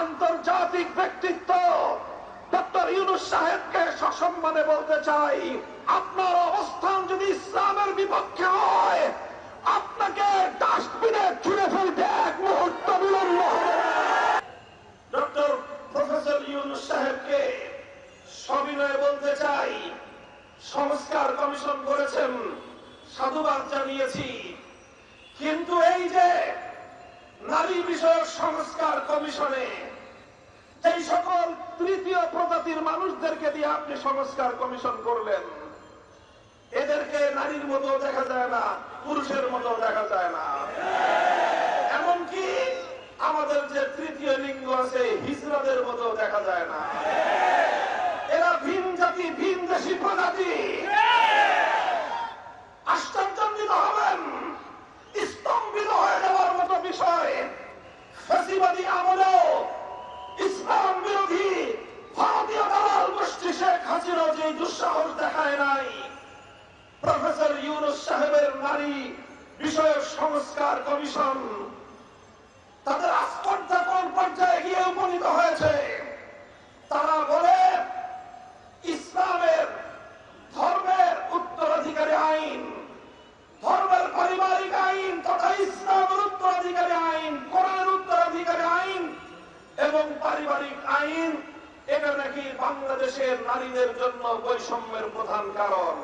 আন্তর্জাতিক ব্যক্তিত্ব ডক্টর ইউনুস সাহেবকে সসম্মানে বলতে চাই, আপনার অবস্থান যদি ইসলামের বিপক্ষে হয়, আপনাকে ডাস্টবিনে ছুড়ে ফেলতে এক মুহূর্ত বিলম্ব। ডক্টর প্রফেসর ইউনুস সাহেবকে সবিনয়ে বলতে চাই, সংস্কার কমিশন করেছেন, সাধুবাদ জানিয়েছি। কিন্তু এই যে নারী বিষয়ক সংস্কার কমিশনে প্রজাতির মানুষদেরকে দিয়ে আপনি সংস্কার কমিশন করলেন। এদেরকে নারীর মতো দেখা যায় না, পুরুষের মতো দেখা যায় না। এমনকি আমাদের যে তৃতীয় লিঙ্গ আছে, হিজরাদের মতো দেখা যায় না। এরা ভিন জাতি, ভিন দেশি শেখ যে দুঃসাহস দেখায় নাই, প্রফেসর ইউনুস সাহেবের নারী বিষয়ক সংস্কার কমিশন তাদের আস্পর্ধা কোন পর্যায়ে গিয়ে উপনীত হয়েছে? তারা বলে, ইসলামের ধর্মের উত্তরাধিকারী আইন, ধর্মের পারিবারিক আইন তথা ইসলামের উত্তরাধিকারী আইন, কোরআনের উত্তরাধিকারী আইন এবং পারিবারিক আইন বাংলাদেশের নারীদের জন্য বৈষম্যের প্রধান কারণ।